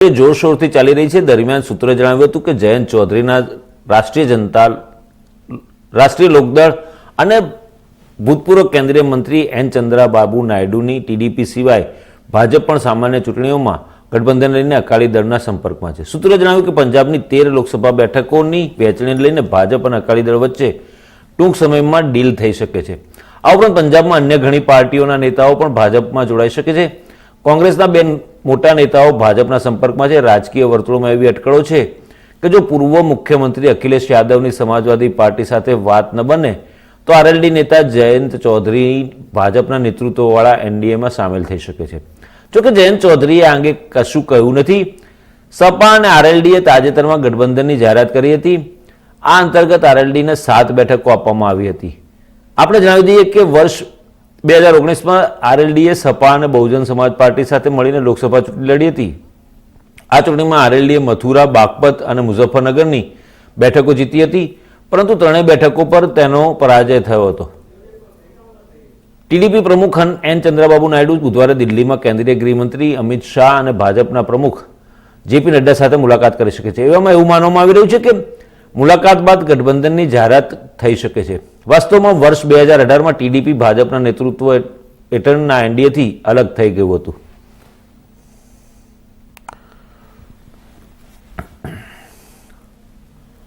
એ જોરશોરથી ચાલી રહી છે. દરમિયાન સૂત્રોએ જણાવ્યું હતું કે જયંત ચૌધરીના રાષ્ટ્રીય જનતા રાષ્ટ્રીય લોકદળ અને ભૂતપૂર્વ કેન્દ્રીય મંત્રી એન ચંદ્રાબાબુ નાયડુની ટીડીપી સિવાય ભાજપ પણ સામાન્ય ચૂંટણીઓમાં ગઠબંધન લઈને અકાલી દળના સંપર્કમાં છે. સૂત્રોએ જણાવ્યું કે પંજાબની તેર લોકસભા બેઠકોની વહેંચણી લઈને ભાજપ અને અકાલી દળ વચ્ચે ટૂંક સમયમાં ડીલ થઈ શકે છે. આ ઉપરાંત પંજાબમાં અન્ય ઘણી પાર્ટીઓના નેતાઓ પણ ભાજપમાં જોડાઈ શકે છે. કોંગ્રેસના બે મોટા નેતાઓ ભાજપના સંપર્કમાં છે. રાજકીય વર્તુળોમાં એવી અટકળો છે કે જો પૂર્વ મુખ્યમંત્રી અખિલેશ યાદવની સમાજવાદી પાર્ટી સાથે વાત ન બને, તો આરએલડી નેતા જયંત ચૌધરી ભાજપના નેતૃત્વવાળા એનડીએમાં સામેલ થઈ શકે છે. જોકે જયંત ચૌધરીએ આ અંગે કશું કહ્યું નથી. સપા અને આરએલડીએ તાજેતરમાં ગઠબંધનની જાહેરાત કરી હતી. આ અંતર્ગત આરએલડીને સાત બેઠકો આપવામાં આવી હતી. આપણે જણાવી દઈએ કે વર્ષ બે હજાર ઓગણીસમાં આરએલડીએ સપા અને બહુજન સમાજ પાર્ટી સાથે મળીને લોકસભા ચૂંટણી લડી હતી. આ ચૂંટણીમાં આરએલડીએ મથુરા, બાગપત અને મુઝફ્ફરનગરની બેઠકો જીતી હતી, પરંતુ ત્રણેય બેઠકો પર તેનો પરાજય થયો હતો. ટીડીપી પ્રમુખ એન ચંદ્રબાબુ નાયડુ બુધવારે દિલ્હીમાં કેન્દ્રીય ગૃહમંત્રી અમિત શાહ અને ભાજપના પ્રમુખ જેપી નડ્ડા સાથે મુલાકાત કરી શકે છે. એવામાં એવું માનવામાં આવી રહ્યું છે કે મુલાકાત બાદ ગઠબંધનની જાહેરાત થઈ શકે છે. વાસ્તવમાં વર્ષ બે હજાર અઢારમાં ટીડીપી ભાજપના નેતૃત્વ હેઠળના એનડીએથી અલગ થઈ ગયું હતું.